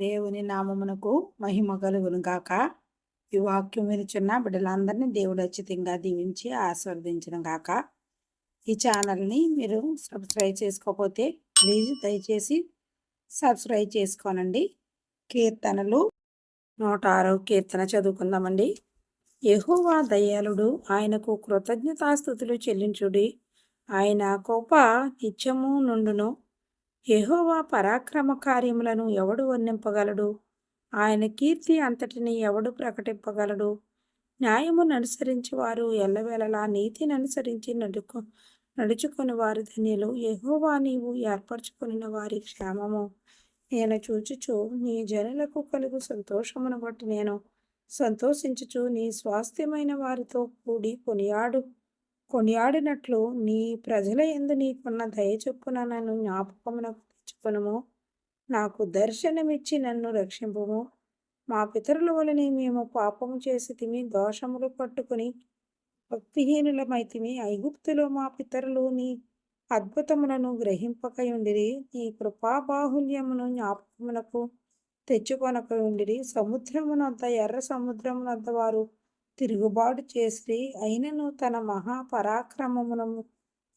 దేవుని నామమునకు మహిమ కలుగును గాక. ఈ వాక్యం వినిచున్న బిడ్డలందరినీ దేవుడు అచ్చితంగా దీవించి ఆస్వాదించడం గాక. ఈ ఛానల్ని మీరు సబ్స్క్రైబ్ చేసుకోకపోతే ప్లీజ్ దయచేసి సబ్స్క్రైబ్ చేసుకోనండి. కీర్తనలు నూట ఆరో కీర్తన చదువుకుందామండి. యహోవా దయాళుడు ఆయనకు కృతజ్ఞతాస్థుతులు చెల్లించుడి. ఆయన కోప నిత్యము నుండును. యెహోవా పరాక్రమ కార్యములను ఎవడు వర్ణింపగలడు? ఆయన కీర్తి అంతటిని ఎవడు ప్రకటింపగలడు? న్యాయమును అనుసరించి వారు ఎల్లవేళలా నీతిని అనుసరించి నడుకు నడుచుకుని వారి ధన్యులు. యహోవా నీవు ఏర్పరచుకుని వారి క్షేమము. నేను చూచుచు నీ జనులకు కలుగు సంతోషమును బట్టి నేను సంతోషించుచు నీ స్వాస్థ్యమైన వారితో కూడి కొనియాడు. కొనియాడినట్లు నీ ప్రజల ఎందు నీకున్న దయ చొప్పున నన్ను జ్ఞాపకమునకు తెచ్చుకునము. నాకు దర్శనమిచ్చి నన్ను రక్షింపుము. మా పితరుల వలనే మేము పాపము చేసి తిమి దోషములు పట్టుకుని భక్తిహీనులమైతిమి ఐగుప్తులో మా పితరులు నీ అద్భుతములను గ్రహింపకయుండిరి. నీ కృపాబాహుల్యమును జ్ఞాపకమునకు తెచ్చుకొనకయుండిరి. సముద్రమునంత ఎర్ర సముద్రమునంత వారు తిరుగుబాటు చేసి అయినను తన మహాపరాక్రమమును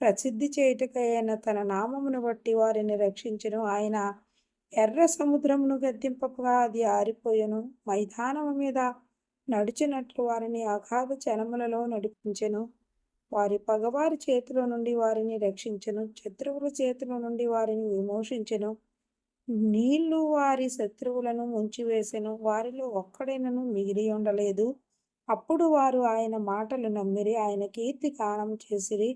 ప్రసిద్ధి చేయుటకైన తన నామమును బట్టి వారిని రక్షించను. ఆయన ఎర్ర సముద్రమును గద్దింపగా అది ఆరిపోయెను. మైదానము మీద నడిచినట్లు వారిని అగాధ జనములలో నడిపించెను. వారి పగవారి చేతిలో నుండి వారిని రక్షించెను. శత్రువుల చేతిలో నుండి వారిని విమోషించెను నీళ్ళు వారి శత్రువులను ముంచివేసెను. వారిలో ఒక్కడైనను మిగిలి ఉండలేదు. అప్పుడు వారు ఆయన మాటలు నమ్మిరి ఆయన కీర్తి కానం చేసిరి.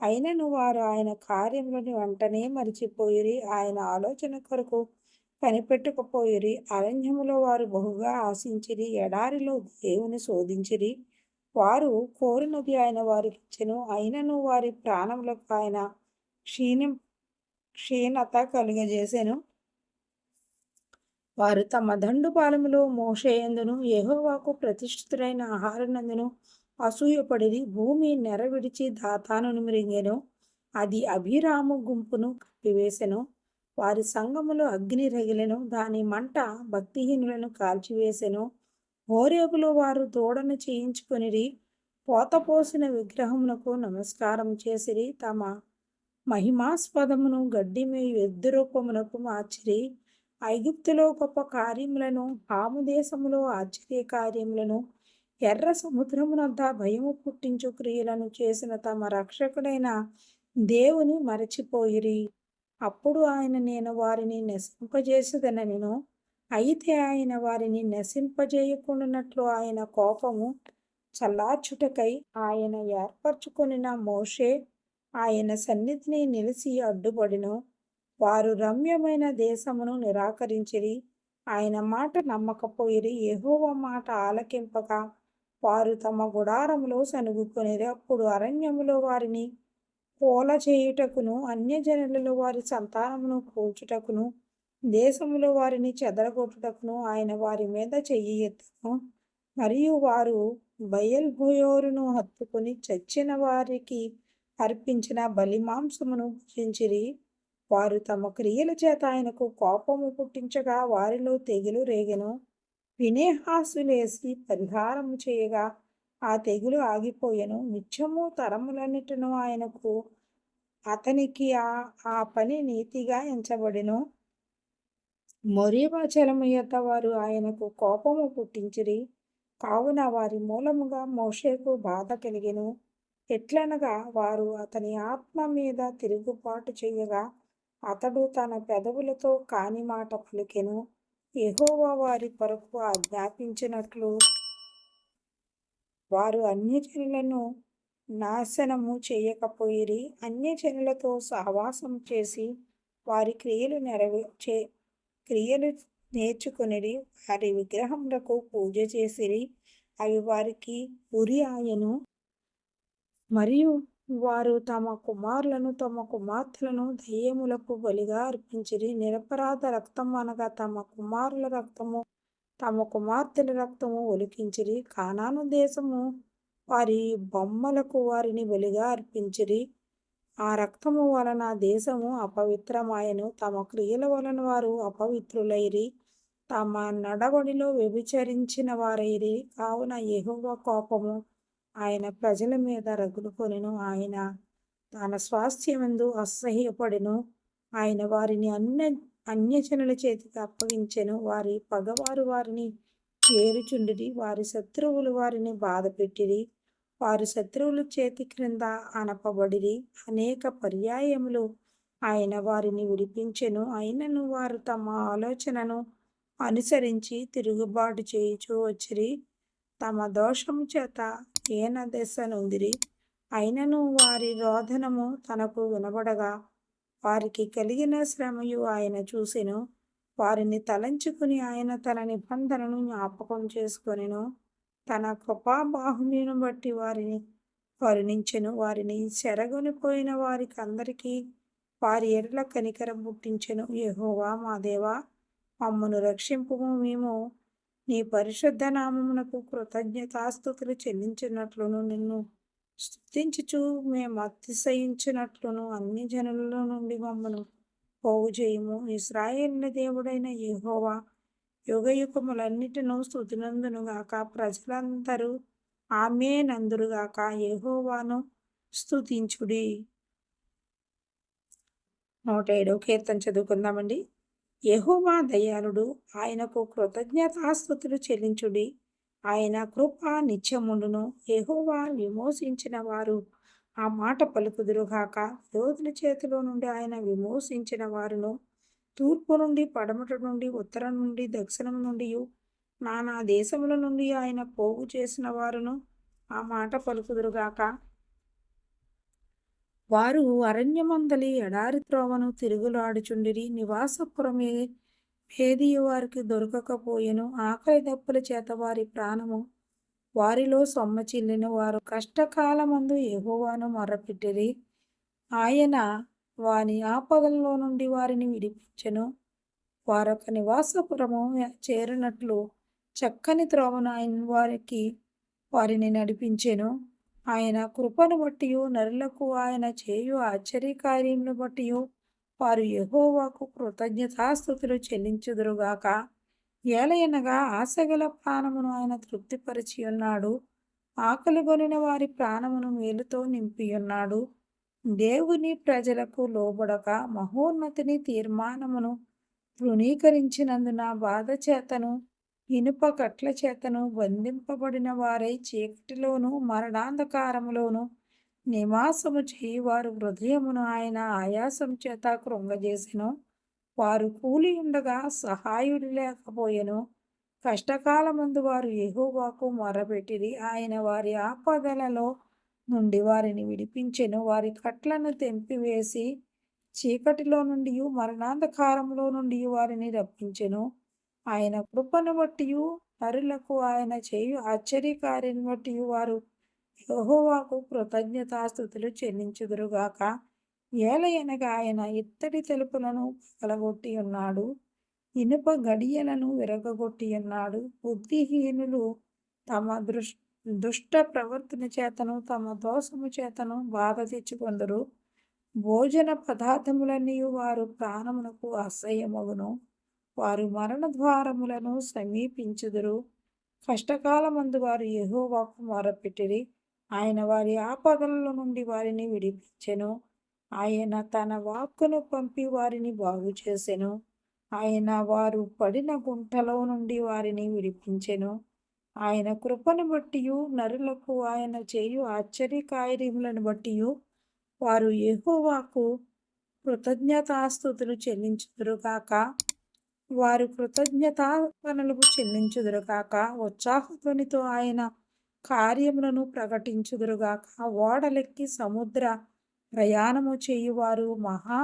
అయినను వారు ఆయన కార్యములను వెంటనే మరిచిపోయిరి ఆయన ఆలోచన కొరకు కనిపెట్టుకుపోయిరి. అరణ్యములో వారు బహుగా ఆశించిరి ఎడారిలో దేవుని శోధించిరి. వారు కోరినది ఆయన వారికి ఇచ్చెను అయినను వారి ప్రాణములకు ఆయన క్షీణి క్షీణత కలుగజేసెను. వారు తమ దండు పాలములో మోషేయందును ప్రతిష్ఠితుడైన ఆహారనందును అసూయపడిరి భూమి నెర విడిచి దాతాను మృంగెను అది అభిరాము గుంపును కప్పివేసెను వారి సంగములో అగ్ని రగిలెను దాని మంట భక్తిహీనులను కాల్చివేసెను హోరేబులో వారు దూడను చేయించుకొనిరి పోతపోసిన విగ్రహమునకు నమస్కారం చేసిరి తమ మహిమాస్పదమును గడ్డి మీ ఎద్దు రూపమునకు మార్చిరి ఐగుప్తులో గొప్ప కార్యములను హాము దేశములో ఆశ్చర్య కార్యములను ఎర్ర సముద్రమునంతా భయము పుట్టించు క్రియలను చేసిన తమ రక్షకుడైన దేవుని మరచిపోయిరి. అప్పుడు ఆయన నేను వారిని నశింపజేసేదనను. అయితే ఆయన వారిని నశింపజేయకుండానట్లు ఆయన కోపము చల్లార్చుటకై ఆయన ఏర్పరచుకొనిన మోషే ఆయన సన్నిధిని నిలిచి అడ్డుపడిను. వారు రమ్యమైన దేశమును నిరాకరించిరి. ఆయన మాట నమ్మకపోయిరి. ఎహోవ మాట ఆలకింపగా వారు తమ గుడారములో సనుగుకొనిరి. అప్పుడు అరణ్యములో వారిని పోల చేయుటకును అన్యజనులలో వారి సంతానమును కూల్చుటకును దేశములో వారిని చెదరగొట్టుటకును ఆయన వారి మీద చెయ్యి ఎత్తును. మరియు వారు బయల్భయోరును హత్తుకుని చచ్చిన వారికి అర్పించిన బలిమాంసమును భుజించిరి. వారు తమ క్రియల చేత ఆయనకు కోపము పుట్టించగా వారిలో తెగులు రేగెను. వినేహాసులేసి పరిహారము చేయగా ఆ తెగులు ఆగిపోయెను. నిత్యము తరములన్నిటిను ఆయనకు అతనికి ఆ ఆ పని నీతిగా ఎంచబడెను. మొరీవాచలము యొక్క వారు ఆయనకు కోపము పుట్టించిరి. కావున వారి మూలముగా మోషేకు బాధ కలిగెను. ఎట్లనగా వారు అతని ఆత్మ మీద తిరుగుబాటు చేయగా అతడు తన పెదవులతో కాని మాట పలికెను. ఎహోవా వారి కొరకు ఆజ్ఞాపించినట్లు వారు అన్యజనులను నాశనము చేయకపోయిరి అన్యజనులతో సహవాసం చేసి వారి క్రియలు నెరవేర్చే క్రియలు నేర్చుకొనిరి వారి విగ్రహములకు పూజ చేసిరి అవి వారికి ఉరి ఆయను. మరియు వారు తమ కుమారులను తమ కుమార్తెలను దయ్యములకు బలిగా అర్పించిరి. నిరపరాధ రక్తం అనగా తమ కుమారుల రక్తము తమ కుమార్తెల రక్తము ఒలికించిరి. కానాను దేశము వారి బొమ్మలకు వారిని బలిగా అర్పించిరి. ఆ రక్తము వలన దేశము అపవిత్రమాయను. తమ క్రియల వలన వారు అపవిత్రులైరి. తమ నడవడిలో వ్యభిచరించిన వారైరి. కావున ఎహోవ కోపము ఆయన ప్రజల మీద రగులుకొనెను ఆయన. తన స్వాస్థ్యమందు అసహ్యపడెను. ఆయన వారిని అన్య అన్యజనుల చేతికి అప్పగించెను. వారి పగవారు వారిని ఏరుచుండిరి. వారి శత్రువులు వారిని బాధపెట్టిరి. వారి శత్రువుల చేతి క్రింద అనపబడిరి అనేక పర్యాయములు ఆయన వారిని విడిపించెను. అయినను వారు తమ ఆలోచనను అనుసరించి తిరుగుబాటు చేయుచూ వచ్చిరి. తమ దోషము చేత ఏన దశ నొందిరి అయినను వారి రోధనము తనకు వినబడగా వారికి కలిగిన శ్రమయు ఆయన చూసెను వారిని తలంచుకుని ఆయన తన నిబంధనను జ్ఞాపకం చేసుకొనెను తన కృపాబాహుల్యను బట్టి వారిని కరుణించెను వారిని చెరగొనిపోయిన వారికి అందరికీ వారి ఎడల కనికరం పుట్టించెను. యహోవా మా దేవా మమ్మను రక్షింపు మేము. నీ పరిశుద్ధ నామమునకు కృతజ్ఞతాస్థుతులు చెల్లించినట్లును నిన్ను స్థుతించుచు మేము అతిశయించినట్లును అన్ని జనుల నుండి మమ్మను పోవు చేయము ఇస్రాయేళ్ళ దేవుడైన యహోవా యుగయుగములన్నిటిను స్థుతినందునుగాక ప్రజలందరూ ఆమె నందురుగాక యహోవాను స్తుతించుడి. నూట ఏడవ కీర్తన చదువుకుందామండి. యహోవా దయాళుడు ఆయనకు కృతజ్ఞతాస్థుతులు చెల్లించుడి. ఆయన కృప నిత్యముండును. యహోవా విమోచించిన వారు ఆ మాట పలుకుదురుగాక యోధుల చేతిలో నుండి ఆయన విమోచించిన వారును తూర్పు నుండి పడమట నుండి ఉత్తరం నుండి దక్షిణం నుండి నానా దేశముల నుండి ఆయన పోగు చేసిన వారును ఆ మాట పలుకుదురుగాక వారు అరణ్యమందలి ఎడారి త్రోవను తిరుగులాడుచుండిరి నివాసపురమే భేదీయ వారికి దొరకకపోయెను. ఆకలి దప్పుల చేత వారి ప్రాణము వారిలో సొమ్మచిల్లిన వారు కష్టకాలమందు యెహోవాను మర్రపెట్టిరి ఆయన వాని ఆపదల్లో నుండి వారిని విడిపించెను. వారొక నివాసపురము చేరినట్లు చక్కని త్రోవను ఆయన వారికి వారిని నడిపించెను. ఆయన కృపను బట్టి నరులకు ఆయన చేయు ఆశ్చర్యకార్యమును బట్టి వారు యహోవాకు కృతజ్ఞతాస్థుతులు చెల్లించుదురుగాక ఏలయనగా ఆశగల ప్రాణమును ఆయన తృప్తిపరిచి ఉన్నాడు. ఆకలిగొనిన వారి ప్రాణమును మేలుతో నింపియున్నాడు దేవుని ప్రజలకు లోబడక మహోన్నతిని తీర్మానమును తృణీకరించినందున బాధ చేతను ఇనుప కట్ల చేతను బంధింపబడిన వారై చీకటిలోను మరణాంధకారములోను నివాసము చేయి వారు హృదయమును ఆయన ఆయాసం చేత కృంగజేసెను. వారు కూలి ఉండగా సహాయుడు లేకపోయెను. కష్టకాలమందు వారు ఎహోవాకు మొరపెట్టిరి. ఆయన వారి ఆపదలలో నుండి వారిని విడిపించెను. వారి కట్లను తెంపివేసి చీకటిలో నుండి మరణాంధకారంలో నుండి వారిని రప్పించెను. ఆయన కృపను బట్టి పరులకు ఆయన చేయు ఆశ్చర్యకార్యను బట్టి వారు. యహోవాకు కృతజ్ఞతాస్థుతులు చెల్లించుదురుగాక ఏలయనగా ఆయన ఇత్తడి తెలుపులను పగలగొట్టి ఉన్నాడు. ఇనుప గడియలను విరగగొట్టి ఉన్నాడు. బుద్ధిహీనులు తమ దృష్ దుష్ట ప్రవర్తన చేతను తమ దోషము చేతను బాధ తెచ్చుకొందరు భోజన పదార్థములన్నీ వారు ప్రాణమునకు అసహ్యమగును వారు మరణ ద్వారములను సమీపించుదురు. కష్టకాలమందు వారు యహోవాకు మొరపెట్టిరి. ఆయన వారి ఆపదల నుండి వారిని విడిపించెను. ఆయన తన వాక్కును పంపి వారిని బాగు చేసెను ఆయన వారు పడిన గుంటలో నుండి వారిని విడిపించెను. ఆయన కృపను బట్టి నరులకు ఆయన చేయు ఆశ్చర్యకార్యములను బట్టి వారు యెహోవాకు కృతజ్ఞతాస్థుతులు చెల్లించుదురుగాక వారు కృతజ్ఞతాపనలు చెల్లించుదురుగాక. ఉత్సాహధ్వనితో ఆయన కార్యములను ప్రకటించుదురుగాక. ఓడలెక్కి సముద్ర ప్రయాణము చేయువారు మహా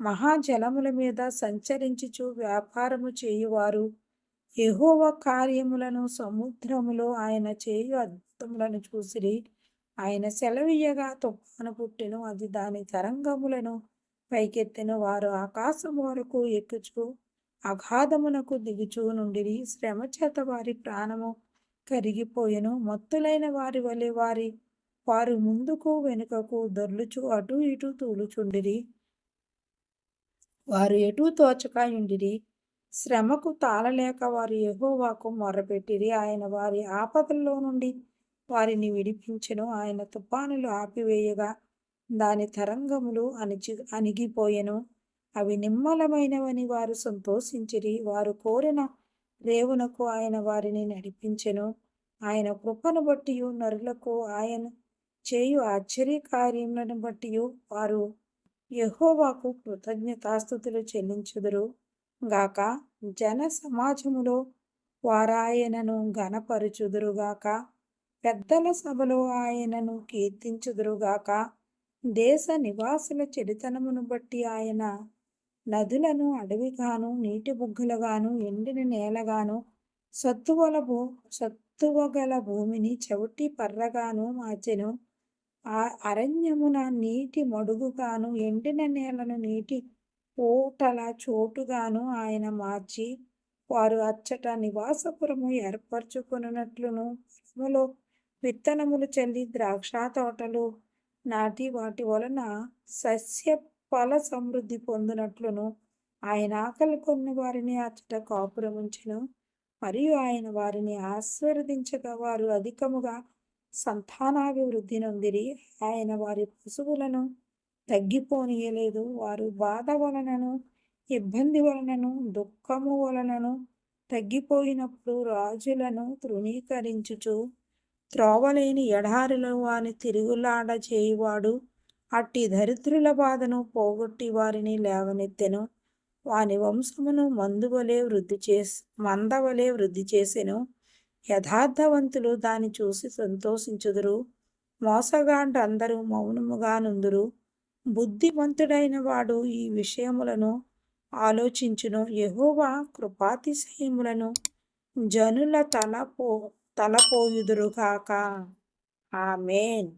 మహాజలముల మీద సంచరించుచు వ్యాపారము చేయువారు. ఎహోవ కార్యములను సముద్రములో ఆయన చేయు అద్భుతములను చూసిరి. ఆయన సెలవీయగా తుఫాను పుట్టెను అది దాని తరంగములను పైకెత్తెను వారు ఆకాశం వరకు ఎక్కుచు అగాధమునకు దిగుచూ నుండిరి. శ్రమ చేత వారి ప్రాణము కరిగిపోయెను. మత్తులైన వారి వలె వారి వారు ముందుకు వెనుకకు దొర్లుచు అటు ఇటు తూలుచుండిరి. వారు ఎటు తోచక ఉండిరి శ్రమకు తాళలేక వారు ఎహోవాకు మొర్రపెట్టిరి ఆయన వారి ఆపదల్లో నుండి వారిని విడిపించెను. ఆయన తుఫానులు ఆపివేయగా దాని తరంగములు అణిచి అణిగిపోయెను. అవి నిమ్మలమైనవని వారు సంతోషించిరి. వారు కోరిన రేవునకు ఆయన వారిని నడిపించెను. ఆయన కృపను బట్టి నరులకు ఆయన చేయు ఆశ్చర్య కార్యములను బట్టి వారు యహోవాకు కృతజ్ఞతాస్థుతులు చెల్లించుదురు. గాక జన సమాజములో వారాయనను గనపరుచుదురుగాక పెద్దల సభలో ఆయనను కీర్తించుదురుగాక దేశ నివాసుల చెడితనమును బట్టి ఆయన నదులను అడవిగాను నీటి బుగ్గులుగాను ఎండిన నేలగాను సత్తువల భూ సత్తువగల భూమిని చవిటి పర్రగాను మార్చెను. ఆ అరణ్యమున నీటి మడుగుగాను ఎండిన నేలను నీటి పూటల చోటుగాను ఆయన మార్చి వారు అచ్చట నివాసపురము ఏర్పరచుకున్నట్లును విత్తనములు చల్లి ద్రాక్ష తోటలు నాటి వాటి వలన సస్య ఫల సమృద్ధి పొందినట్లును. ఆయన ఆకలి కొన్ని వారిని అచ్చట కాపురముంచెను మరియు ఆయన వారిని ఆశీర్వదించగా వారు అధికముగా సంతానాభివృద్ధి నొందిరి. ఆయన వారి పశువులను తగ్గిపోనీయలేదు. వారు బాధ వలనను ఇబ్బంది వలనను దుఃఖము వలనను తగ్గిపోయినప్పుడు రాజులను తృణీకరించుచు త్రోవలేని ఎడారిలో వాని తిరుగులాడ చేయువాడు. అట్టి దరిద్రుల బాధను పోగొట్టి వారిని లేవనెత్తెను. వాని వంశమును మందువలే వృద్ధి చేసి మందవలే వృద్ధి చేసెను. యథార్థవంతులు దాన్ని చూసి సంతోషించుదురు. మోసగాంట అందరూ మౌనముగా నుందురు. బుద్ధిమంతుడైన వాడు ఈ విషయములను ఆలోచించును. యహోవా కృపాతిశయములను జనుల తల పో తలపోయుదురుగాక ఆమెన్.